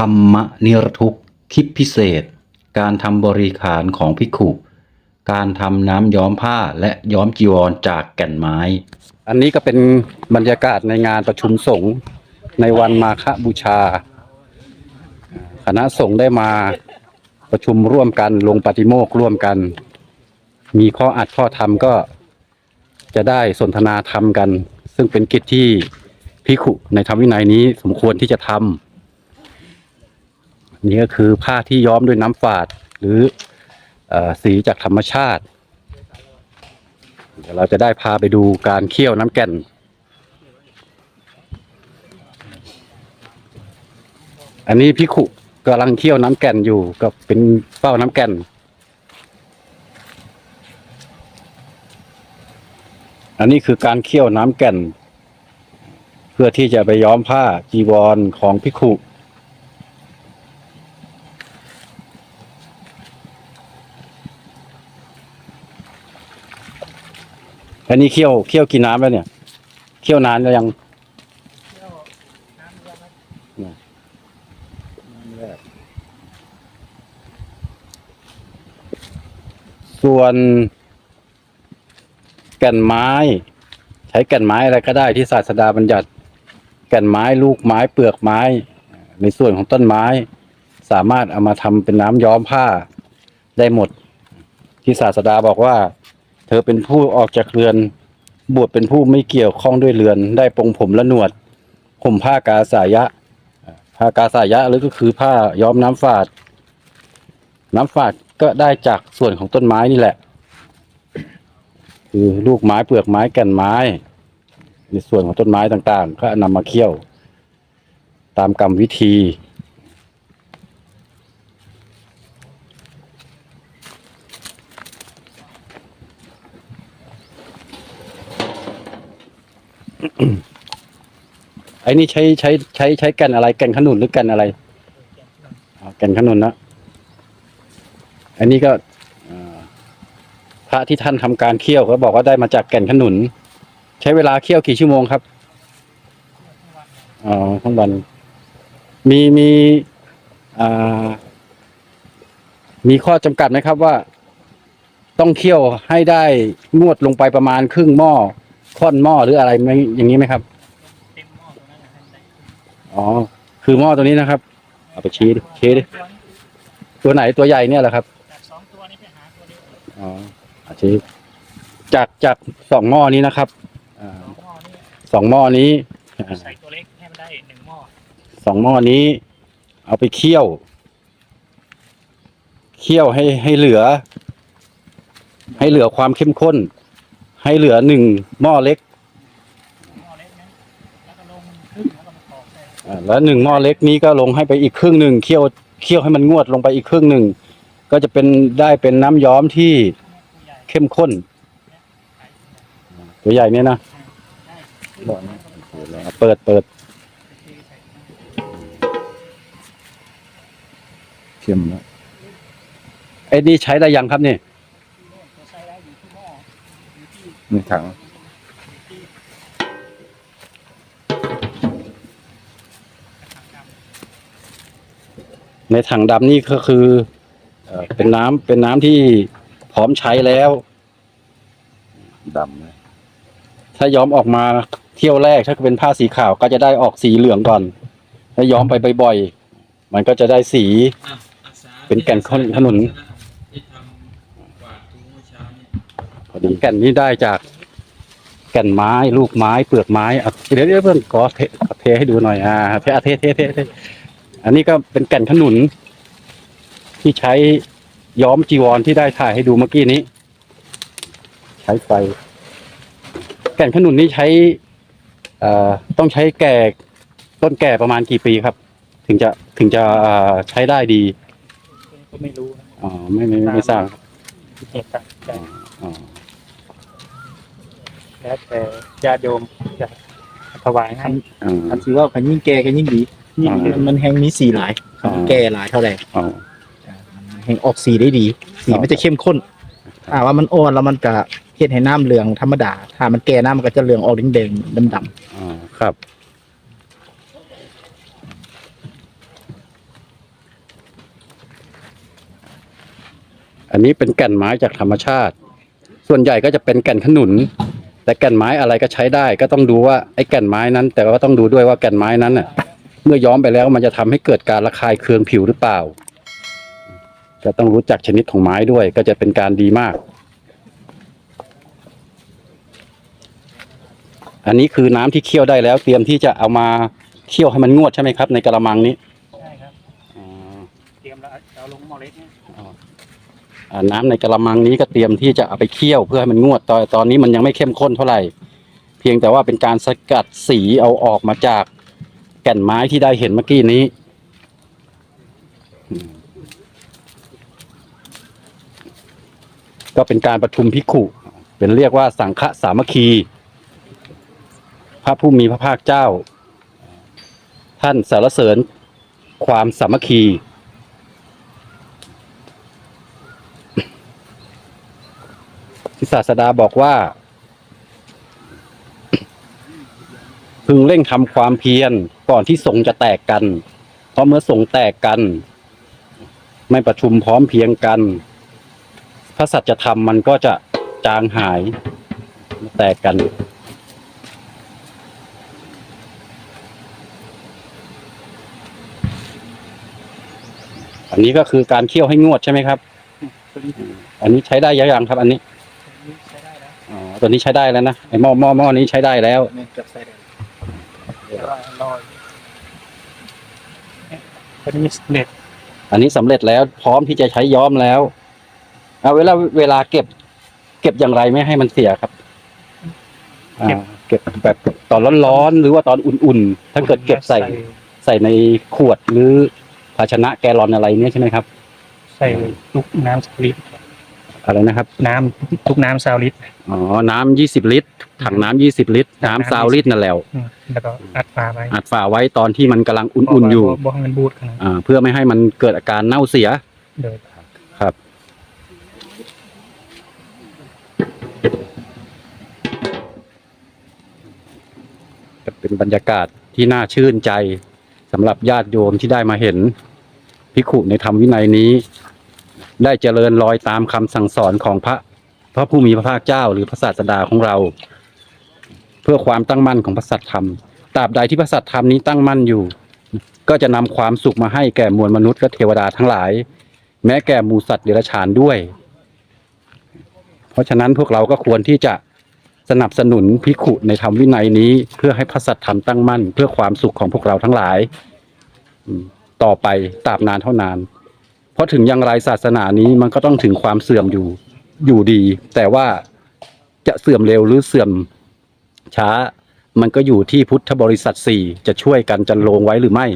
ธรรมนิรทุกข์คลิปพิเศษ การทำบริขารของภิขุการทำน้ำย้อมผ้าและย้อมจีวรจากแก่นไม้ อันนี้ก็เป็นบรรยากาศในงานประชุมสงฆ์ในวันมาฆบูชา คณะสงฆ์ได้มาประชุมร่วมกันลงปฏิโมกร่วมกัน มีข้ออัดข้อธรรมก็จะได้สนทนาธรรมกัน ซึ่งเป็นกิจที่พิขุในธรรมวินัยนี้สมควรที่จะทำ นี่ก็คือผ้าที่ย้อมด้วยน้ำฝาด หรือออสีจากธรรมชาติ เดี๋ยวเราจะได้พาไปดูการเคี่ยวน้ำแก่น อันนี้พิขุกำลังเคี่ยวน้ำแก่นอยู่ก็เป็นเป้าน้ำแก่น อันนี้คือการเคี่ยวน้ำแก่น เพื่อที่จะไปย้อมผ้าจีวรของพิขุ อันนี้เคี่ยวเคี่ยวกี่น้ำแล้วเนี่ย เคี่ยวนานแล้วยังส่วน แก่นไม้ ใช้แก่นไม้อะไรก็ได้ที่ศาสดาบัญญัติ แก่นไม้ลูกไม้เปลือกไม้ ในส่วนของต้นไม้ สามารถเอามาทำเป็นน้ำย้อมผ้าได้หมด ที่ศาสดาบอกว่า เธอเป็นผู้ออกจากเรือน บวชเป็นผู้ไม่เกี่ยวข้องด้วยเรือน ได้ปรงผมและหนวดห่มผ้ากาสายะ ผ้ากาสายะหรือก็คือผ้าย้อมน้ำฝาด น้ำฝาดก็ได้จากส่วนของต้นไม้นี่แหละ คือลูกไม้เปลือกไม้แก่นไม้ ในส่วนของต้นไม้ต่างๆ ก็นำมาเคี่ยว ตามกรรมวิธี ไอ้นี่ใช้ใช้ใช้ใช้แก่นอะไรแก่นขนุนหรือแก่นอะไรอ๋อแก่นขนุนนะอันนี้ก็เอ่อพระที่ท่านทำการเคี่ยวก็บอกว่าได้มาจากแก่นขนุน ใช้เวลาเคี่ยวกี่ชั่วโมงครับอ๋อทั้งวัน มีมีอ่ามีข้อจำกัดไหมครับว่า ต้องเคี่ยวให้ได้งวดลงไปประมาณครึ่งหม้อ ค่นหม้อหรืออะไรไหมอย่างนี้ไหมครับอ๋อ คือหม้อตัวนี้นะครับ เอาไปชี้ดิชี้ดิตัวไหนตัวใหญ่เนี่ยเหรอครับจากสองตัวนี้ไปหาตัวนี้อ๋ออาชี้จากจากสองหม้อนี้นะครับอ่าสองหม้อนี่สองหม้อนี้อ่าใส่ตัวเล็กให้มันได้หนึ่งหม้อสองหม้อนี้ เอาไปเคี่ยว เคี่ยวให้ให้เหลือ ให้เหลือความเข้มข้น ให้เหลือหนึ่งหม้อเล็กแล้วหนึ่งหม้อเล็กนี้ก็ลงให้ไปอีกครึ่งหนึ่งเคี่ยวเคี่ยวให้มันงวดลงไปอีกครึ่งหนึ่งก็จะเป็นได้เป็นน้ำย้อมที่เข้มข้น ตัวใหญ่เนี่ยนะเปิดเปิดเข้มแล้วไอ้นี่ใช้ได้ยังครับนี่ตัวไซส์ได้อยู่ที่หม้ออยู่ที่ ในถังที่ทางดในถังดำนี่ก็คือเอ่อเป็นน้ำเป็นน้ำที่พร้อมใช้แล้วดำถ้าย้อมออกมาเที่ยวแรกถ้าเป็นผ้าสีขาวก็จะได้ออกสีเหลืองก่อน ถ้าย้อมไปบ่อยๆมันก็จะได้สีเป็นแก่นขนุนที่ทำกวาดทุกเมื่อเช้าเนี่ย พอดีแก่นนี้ได้จากแก่นไม้ลูกไม้เปลือกไม้อะเดี๋ยวเดี๋ยวเพื่อนขอเทขอเทให้ดูหน่อยอ่าเทอะเทเทเทเทอันนี้ก็เป็นแก่นขนุน ที่ใช้ย้อมจีวรที่ได้ถ่ายให้ดูเมื่อกี้นี้ ใช้ไฟ แก่นขนุนนี่ใช้เอ่อต้องใช้แก่ต้นแก่ประมาณกี่ปีครับ ถึงจะถึงจะเอ่อใช้ได้ดีำก็ไม่รู้นะอ๋อไม่ไม่ไม่ไม่ทราบเก็บกัน แล้วแต่ญาติโยมจะถวายให้อันที่ว่ากันยิ่งแก่กัยิ่งดียิ่งอ่มันแหงมีสีหลายแก่หลายเท่าไหร่ห่แหงออกสีได้ดี สีอ๋มันจะเข้มข้น อ่าว่ามันอ่อนแล้วมันก็เห็ดให้น้ำเหลืองธรรมดา ถ้ามันแก่น้ำมันก็จะเหลืองออกแดงๆดำอ๋อครับอันนี้เป็นแก่นไม้จากธรรมชาติ ส่วนใหญ่ก็จะเป็นแก่นขนุน แต่แก่นไม้อะไรก็ใช้ได้ ก็ต้องดูว่าไอ้แก่นไม้นั้น แต่ว่าต้องดูด้วยว่าแก่นไม้นั้นน่ะ เมื่อย้อมไปแล้วมันจะทำให้เกิดการระคายเคืองผิวหรือเปล่าก็ต้องรู้จักชนิดของไม้ด้วย ก็จะเป็นการดีมาก อันนี้คือน้ำที่เคี่ยวได้แล้ว เตรียมที่จะเอามาเคี่ยวให้มันงวดใช่ไหมครับ ในกระมังนี้ใช่ครับเตรียมแล้วเอาลงหม้อเล็กเนี่ย น้ำในกระมังนี้ก็เตรียมที่จะเอาไปเคี่ยวเพื่อให้มันงวดตอนตอนนี้มันยังไม่เข้มข้นเท่าไหร่ เพียงแต่ว่าเป็นการสกัดสีเอาออกมาจากแก่นไม้ที่ได้เห็นเมื่อกี้นี้ ก็เป็นการประชุมพิขุเป็นเรียกว่าสังฆสามัคคี พระผู้มีพระภาคเจ้า ท่านสารเสริญความสามัคคี ที่ศาสดาบอกว่า พึงเร่งทำความเพียรก่อนที่สงจะแตกกัน เพราะเมื่อสงแตกกัน ไม่ประชุมพร้อมเพียงกัน พระสัจธรรมมันก็จะจางหายแตกกันอันนี้ก็คือการเคี่ยวให้งวดใช่ไหมครับ อันนี้ใช้ได้ยังครับ อันนี้ ใช้ได้แล้ว อ๋อ ตัวนี้ใช้ได้แล้วนะไอหม้อหม้อหม้อนี้ใช้ได้แล้วแม่นเกือบใส่ได้แต่ว่าลอยเนี่ยตัวนี้เด็ดอันนี้สำเร็จแล้วพร้อมที่จะใช้ย้อมแล้วเอาเวลาเวลาเก็บ เก็บอย่างไรไม่ให้มันเสียครับอ่าเก็บแบบตอนร้อนๆหรือว่าตอนอุ่นๆ ถ้าเกิดเก็บใส่ใส่ในขวดหรือภาชนะแกลลอนอะไรเนี่ยใช่ไหมครับ ใส่ลูกน้ำสลิด อะไรนะครับ น้ำทุกน้ำซาวลิตร อ๋อ น้ำยี่สิบลิตร ถังน้ำยี่สิบลิตร น้ำซาวลิตรนั่นแหละอืมแล้วก็อัดฝาไว้อัดฝาไว้ตอนที่มันกำลังอุ่นๆอยู่ บ่ให้มันบูดขนาดนั้นอ่า เพื่อไม่ให้มันเกิดอาการเน่าเสีย เดินครับ จะเป็นบรรยากาศที่น่าชื่นใจสำหรับญาติโยมที่ได้มาเห็นพิกขุในธรรมวินัยนี้ ได้เจริญรอยตามคำสั่งสอนของพระพระผู้มีพระภาคเจ้าหรือพระศาสดาของเรา เพื่อความตั้งมั่นของพระสัตธรรมตราบใดที่พระสัตธรรมนี้ตั้งมั่นอยู่ ก็จะนำความสุขมาให้แก่มวลมนุษย์และเทวดาทั้งหลาย แม้แก่หมูสัตว์เดรัจฉานด้วย เพราะฉะนั้นพวกเราก็ควรที่จะสนับสนุนพิขุในธรรมวินัยนี้ เพื่อให้พระสัตธรรมตั้งมั่น เพื่อความสุขของพวกเราทั้งหลาย ต่อไปตราบนานเท่านาน ราะถึงอย่างไรศาสนานี้มันก็ต้องถึงความเสื่อมอยู่อยู่ดี แต่ว่าจะเสื่อมเร็วหรือเสื่อมช้า มันก็อยู่ที่พุทธบริษัทสี่จะช่วยกันจันโลงไว้หรือไม่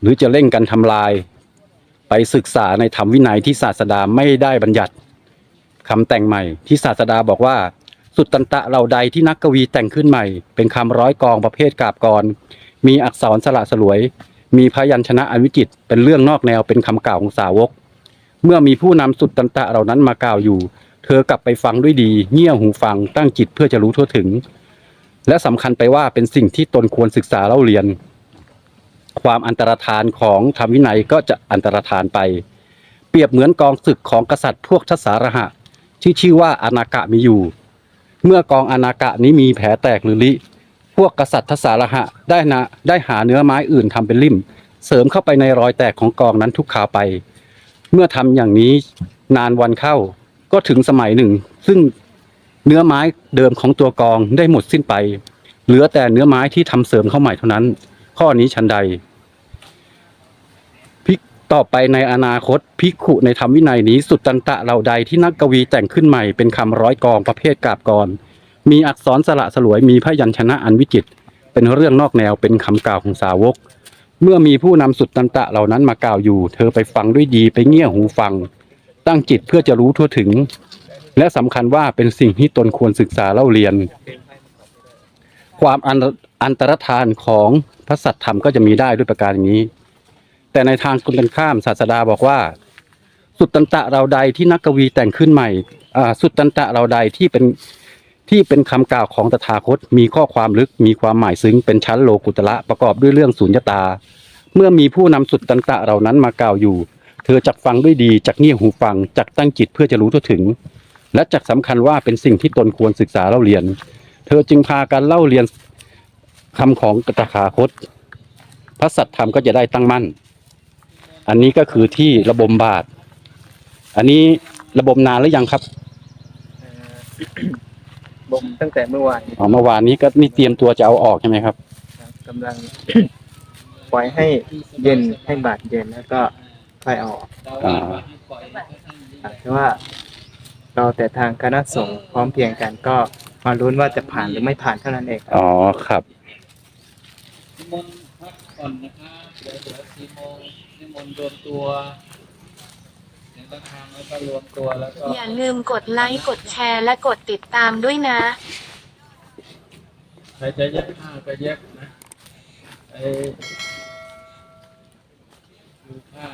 หรือจะเร่งกันทำลาย ไปศึกษาในธรรมวินัยที่ศาสดาไม่ได้บัญญัติคำแต่งใหม่ ที่ศาสดาบอกว่า สุดตันตะเราใดที่นักกวีแต่งขึ้นใหม่ เป็นคำร้อยกองประเภทกาบกร มีอักษรสละสลวย มีพยัญชนะอันวิจิตเป็นเรื่องนอกแนวเป็นคำกล่าวของสาวก เมื่อมีผู้นำสุดตันตะเหล่านั้นมากล่าวอยู่ เธอกลับไปฟังด้วยดี เงี่ยหูฟังตั้งจิตเพื่อจะรู้ทั่วถึง และสำคัญไปว่าเป็นสิ่งที่ตนควรศึกษาเล่าเรียน ความอันตรธานของธรรมวินัยก็จะอันตรธานไป เปรียบเหมือนกองศึกของกษัตริย์พวกทศารหะที่ชื่อว่าอานากะมีอยู่ เมื่อกองอานากะนี้มีแผลแตกหรือลิ พวกกษัตริย์ทศารหะได้นะได้หาเนื้อไม้อื่นทำเป็นลิ่ม เสริมเข้าไปในรอยแตกของกองนั้นทุกคราไป เมื่อทำอย่างนี้นานวันเข้าก็ถึงสมัยหนึ่ง ซึ่งเนื้อไม้เดิมของตัวกองได้หมดสิ้นไป เหลือแต่เนื้อไม้ที่ทำเสริมเข้าใหม่เท่านั้น ข้อนี้ชันใดพิกต่อไปในอนาคตพิกขุในธรรมวินัยนี้สุดตันตะเหล่าใดที่นักกวีแต่งขึ้นใหม่เป็นคำร้อยกองประเภทกาบกร มีอักษรสละสลวยมีพยัญชนะอันวิจิตรเป็นเรื่องนอกแนวเป็นคำกล่าวของสาวก เมื่อมีผู้นำสุดตันตะเหล่านั้นมากล่าวอยู่ เธอไปฟังด้วยดีไปเงี่ยหูฟัง ตั้งจิตเพื่อจะรู้ทั่วถึง และสำคัญว่าเป็นสิ่งที่ตนควรศึกษาเล่าเรียน ความอันอันตรธานของพระสัตธรรมก็จะมีได้ด้วยประการอย่างนี้ แต่ในทางคุณกันข้ามศาสดาบอกว่า สุดตันตะเราใดที่นักกวีแต่งขึ้นใหม่สุดตันตะเราใดที่เป็น ที่เป็นคำกล่าวของตถาคตมีข้อความลึกมีความหมายซึ้งเป็นชั้นโลกุตระประกอบด้วยเรื่องสุญญตา เมื่อมีผู้นำสุดตันตะเหล่านั้นมากล่าวอยู่ เธอจักฟังด้วยดีจักเงี่ยหูฟังจักตั้งจิตเพื่อจะรู้ทั่วถึง และจักสำคัญว่าเป็นสิ่งที่ตนควรศึกษาเล่าเรียน เธอจึงพากันเล่าเรียนคำของตถาคต พระสัตธรรมก็จะได้ตั้งมั่น อันนี้ก็คือที่ระบมบาท อันนี้ระบมนานหรือยังครับ บ่มตั้งแต่เมื่อวานนี้อ๋อเมื่อวานนี้ก็นี่เตรียมตัวจะเอาออกใช่ไหมครับครับกำลัง ปล่อยให้เย็นให้บาดเย็นแล้วก็ค่อยเอาออกอ่าครับแต่ว่า เราแต่ทางคณะสงฆ์พร้อมเพรียงกันก็มาลุ้นว่าจะผ่านหรือไม่ผ่านเท่านั้นเองครับอ๋อครับ นิมนต์พักก่อนนะครับเดี๋ยวเดี๋ยวสี่โมงนิมนต์รวมตัว เสียงระฆังแล้วก็รวมตัวแล้วก็อย่าลืมกดไลค์กดแชร์และกดติดตามด้วยนะ ใครจะแยกผ้าก็แยกนะไอ้ดูผ้า